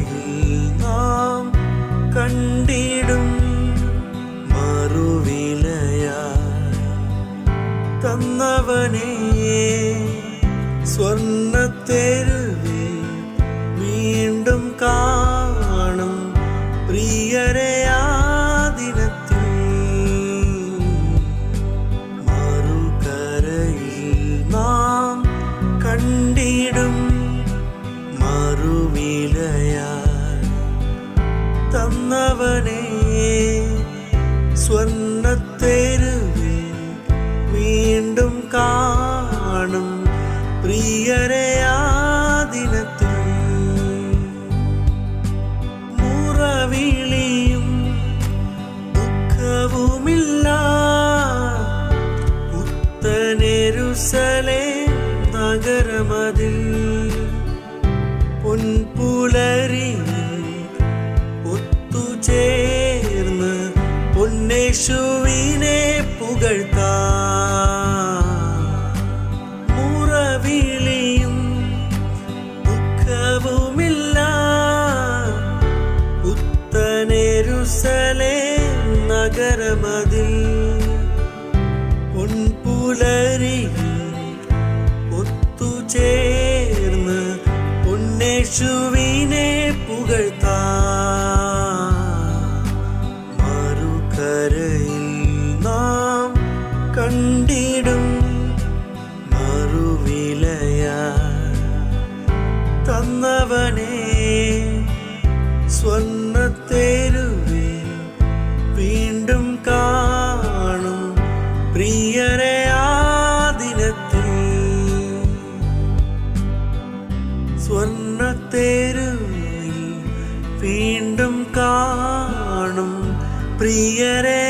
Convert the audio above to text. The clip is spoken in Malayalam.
പാതയിൽ നാം കണ്ടിടും മറുവിലയാ തന്നവനേ സ്വർണത്തേരു തന്നവനേ സ്വർണത്തെരുവിൽ വീണ്ടും കാണും പ്രിയരെ ആ ദിനത്തിൽ. മുറവിളിയും ദുഃഖവുമില്ല. പുത്തനെരുസലേ നഗരമതിൽ പൊൻപുലരി ഒത്തുചേർന്ന് പൊന്നേശുവിനെ പുകഴ്ത്താ. മുറവിളിയും ദുഃഖവുമില്ല. പുത്തനെരുസലേ നഗരമതിൽ പൊൻപുലരി ഒത്തുചേർന്ന് പൊന്നേശുവിനെ പുകഴ്ത്താ. കണ്ടിടും മറുവിലയാ തന്നവനേ സ്വർണത്തേരുവിൽ വീണ്ടും കാണും പ്രിയരെ ആ ദിനത്തിൽ. സ്വർണത്തേരുവിൽ വീണ്ടും കാണും പ്രിയരെ